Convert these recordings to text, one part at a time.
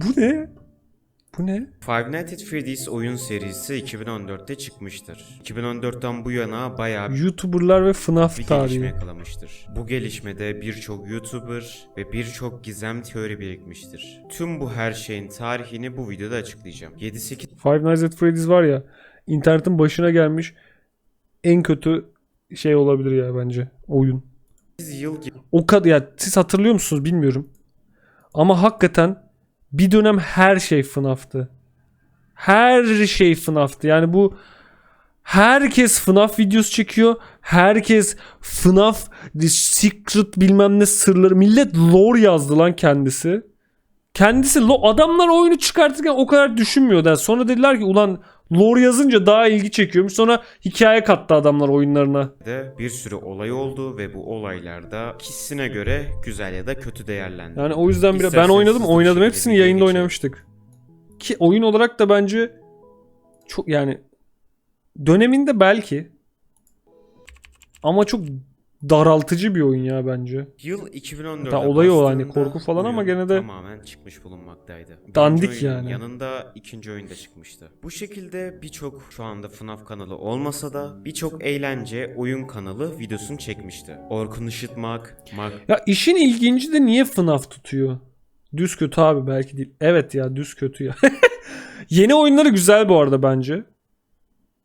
Bu ne? Bu ne? Five Nights at Freddy's oyun serisi 2014'te çıkmıştır. 2014'ten bu yana bayağı bir YouTuber'lar ve FNAF bir gelişme tarihi. yakalamıştır. Bu gelişmede birçok YouTuber ve birçok gizem teori birikmiştir. Tüm bu her şeyin tarihini bu videoda açıklayacağım. 7-8 Five Nights at Freddy's var ya internetin başına gelmiş en kötü şey olabilir ya bence oyun. yıl gibi O kadar ya siz hatırlıyor musunuz bilmiyorum. Ama hakikaten bir dönem her şey FNAF'tı. Her şey FNAF'tı. Yani bu herkes FNAF videosu çekiyor. Herkes FNAF The Secret bilmem ne sırları. Millet lore yazdı lan kendisi. Kendisi lo- adamlar oyunu çıkartırken o kadar düşünmüyordu. Yani sonra dediler ki ulan lore yazınca daha ilgi çekiyormuş. Sonra hikaye kattı adamlar oyunlarına. de bir sürü olay oldu ve bu olaylarda kişisine göre güzel ya da kötü değerlendirildi. Yani o yüzden bile ben oynadım oynadım hepsini yayında geçelim. oynamıştık. Ki oyun olarak da bence çok yani döneminde belki ama çok daraltıcı bir oyun ya bence. Yıl 2014'e Hatta olayı o hani korku falan ama gene de tamamen çıkmış bulunmaktaydı. Dandik yani. Yanında ikinci oyun da çıkmıştı. Bu şekilde birçok şu anda FNAF kanalı olmasa da birçok eğlence oyun kanalı videosunu çekmişti. Orkun Işıtmak, Mark Ya işin ilginci de niye FNAF tutuyor? Düz kötü abi belki değil. Evet ya düz kötü ya. Yeni oyunları güzel bu arada bence.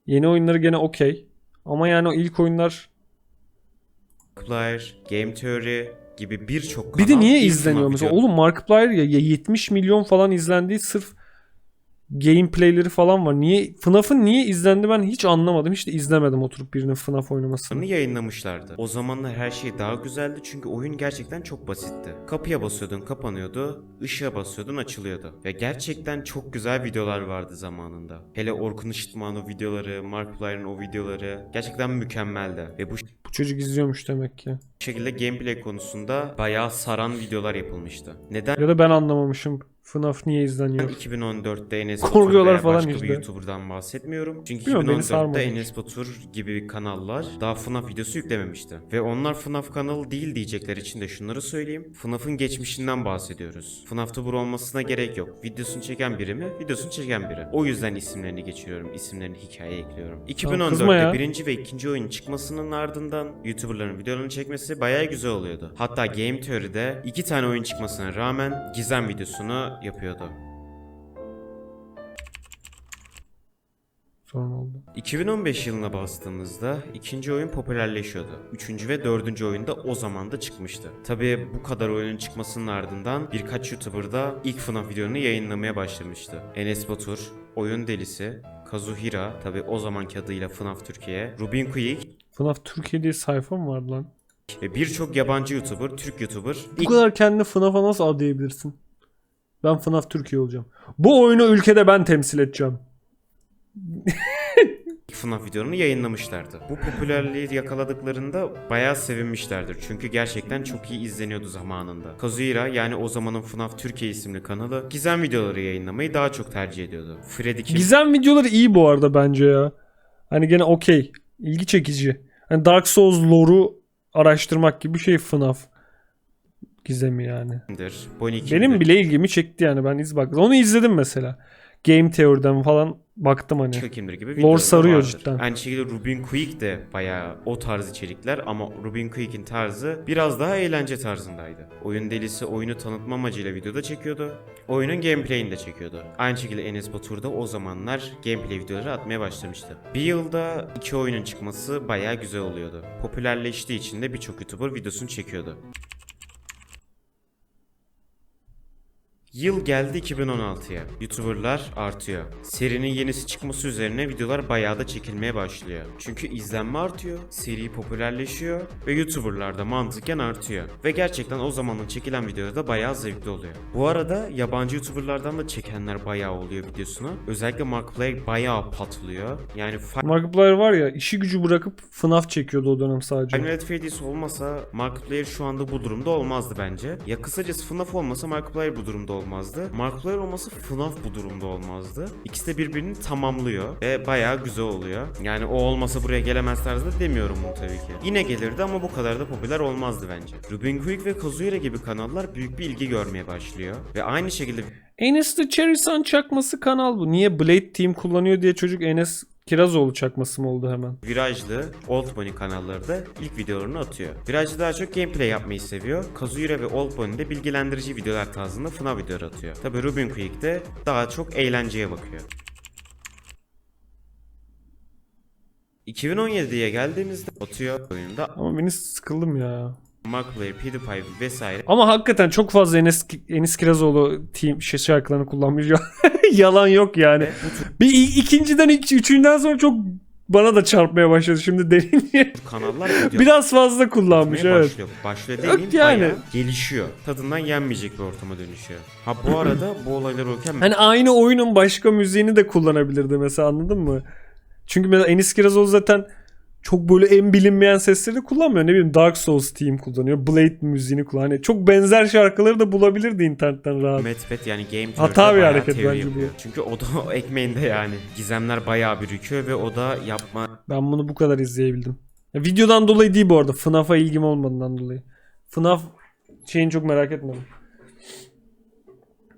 Yeni oyunları gene okey. Ama yani o ilk oyunlar Player, Game Theory gibi birçok Bir kanal de niye izleniyor mesela? Oğlum Markiplier ya, ya 70 milyon falan izlendiği sırf gameplayleri falan var. Niye FNAF'ın niye izlendi ben hiç anlamadım. Hiç de izlemedim oturup birinin FNAF oynamasını. yayınlamışlardı. O zamanlar her şey daha güzeldi çünkü oyun gerçekten çok basitti. Kapıya basıyordun kapanıyordu, ışığa basıyordun açılıyordu. Ve gerçekten çok güzel videolar vardı zamanında. Hele Orkun Işıtmak'ın o videoları, Markiplier'in o videoları gerçekten mükemmeldi. Ve bu Bu çocuk izliyormuş demek ki. şekilde gameplay konusunda bayağı saran videolar yapılmıştı. Neden? Ya da ben anlamamışım. FNAF niye izleniyor? 2014'te Enes Korkuyorlar Batur veya falan başka işte. bir YouTuber'dan bahsetmiyorum. Çünkü Bilmiyorum, beni 2014'te sarmadı. Enes Batur gibi kanallar daha FNAF videosu yüklememişti. Ve onlar FNAF kanalı değil diyecekler için de şunları söyleyeyim. FNAF'ın geçmişinden bahsediyoruz. FNAF Tuber olmasına gerek yok. Videosunu çeken biri mi? Videosunu çeken biri. O yüzden isimlerini geçiriyorum. İsimlerini hikayeye ekliyorum. kızma 2014'te ya. birinci ve ikinci oyun çıkmasının ardından YouTuber'ların videolarını çekmesi bayağı güzel oluyordu. Hatta Game Theory'de iki tane oyun çıkmasına rağmen gizem videosunu yapıyordu. Sorun oldu. 2015 yılına bastığımızda ikinci oyun popülerleşiyordu. Üçüncü ve dördüncü oyunda o zaman da çıkmıştı. Tabii bu kadar oyunun çıkmasının ardından birkaç YouTuber da ilk FNAF videonu yayınlamaya başlamıştı. Enes Batur, Oyun Delisi, Kazuhira, tabii o zamanki adıyla FNAF Türkiye, Rubin Quick FNAF Türkiye diye sayfa mı vardı lan? ve birçok yabancı YouTuber, Türk YouTuber Bu ilk kadar kendini FNAF'a nasıl adayabilirsin? Ben FNAF Türkiye olacağım. Bu oyunu ülkede ben temsil edeceğim. FNAF videolarını yayınlamışlardı. Bu popülerliği yakaladıklarında bayağı sevinmişlerdir. Çünkü gerçekten çok iyi izleniyordu zamanında. Kazuhira yani o zamanın FNAF Türkiye isimli kanalı gizem videoları yayınlamayı daha çok tercih ediyordu. Freddy kim? Gizem videoları iyi bu arada bence ya. Hani gene okey. İlgi çekici. Hani Dark Souls lore'u araştırmak gibi bir şey FNAF. Gizemi yani. Bonnie? Benim bile ilgimi çekti yani ben iz bak. Onu izledim mesela. Game Theory'den falan baktım hani. Kimdir gibi Lore sarıyor vardır. cidden. Aynı şekilde Rubin Quick de bayağı o tarz içerikler ama Rubin Quick'in tarzı biraz daha eğlence tarzındaydı. Oyun delisi oyunu tanıtma amacıyla videoda çekiyordu. Oyunun gameplay'ini de çekiyordu. Aynı şekilde Enes Batur da o zamanlar gameplay videoları atmaya başlamıştı. Bir yılda iki oyunun çıkması bayağı güzel oluyordu. Popülerleştiği için de birçok YouTuber videosunu çekiyordu. Yıl geldi 2016'ya. YouTuber'lar artıyor. Serinin yenisi çıkması üzerine videolar bayağı da çekilmeye başlıyor. Çünkü izlenme artıyor, seri popülerleşiyor ve YouTuber'lar da mantıken artıyor. Ve gerçekten o zamanın çekilen videolar da bayağı zevkli oluyor. Bu arada yabancı YouTuber'lardan da çekenler bayağı oluyor videosunu. Özellikle Markiplier bayağı patlıyor. Yani Markiplier var ya işi gücü bırakıp FNAF çekiyordu o dönem sadece. Final Freddy's olmasa Markiplier şu anda bu durumda olmazdı bence. Ya kısacası FNAF olmasa Markiplier bu durumda olmazdı. Olmazdı. Markiplier olması FNAF bu durumda olmazdı. İkisi de birbirini tamamlıyor ve bayağı güzel oluyor. Yani o olmasa buraya gelemez tarzda demiyorum bunu tabii ki. Yine gelirdi ama bu kadar da popüler olmazdı bence. Rubin Quick ve Kazuhira gibi kanallar büyük bir ilgi görmeye başlıyor. Ve aynı şekilde Enes the Cherry Sun çakması kanal bu. Niye Blade Team kullanıyor diye çocuk Enes Kirazoğlu çakması mı oldu hemen? Virajlı, Old Bunny kanalları da ilk videolarını atıyor. Virajlı daha çok gameplay yapmayı seviyor. Kazuhira ve Old Bunny de bilgilendirici videolar tarzında FNAF videoları atıyor. Tabi Rubin Quick de daha çok eğlenceye bakıyor. 2017'ye geldiğimizde atıyor oyunda Ama beni sıkıldım ya. Markiplier, PewDiePie vesaire Ama hakikaten çok fazla Enes, Enis Kirazoğlu team şey şarkılarını kullanmış. Yalan yok yani. Bir ikinciden ik- üçüncüden sonra çok bana da çarpmaya başladı şimdi denince. bu kanallar video Biraz fazla kullanmış atmaya evet. başlıyor. Başlıyor Yok demeyeyim yani. bayağı gelişiyor. Tadından yenmeyecek bir ortama dönüşüyor. Ha bu arada bu olaylar olurken Hani aynı oyunun başka müziğini de kullanabilirdi mesela anladın mı? Çünkü mesela Enis Kirazoğlu zaten çok böyle en bilinmeyen sesleri kullanmıyor. Ne bileyim Dark Souls Team kullanıyor. Blade müziğini kullanıyor. Hani çok benzer şarkıları da bulabilirdi internetten rahat. Medpet yani Game Hata bir hareket bence bu. Çünkü o da o ekmeğinde yani. Gizemler bayağı birikiyor ve o da yapma Ben bunu bu kadar izleyebildim. Ya, videodan dolayı değil bu arada. FNAF'a ilgim olmadığından dolayı. FNAF şeyini çok merak etmedim.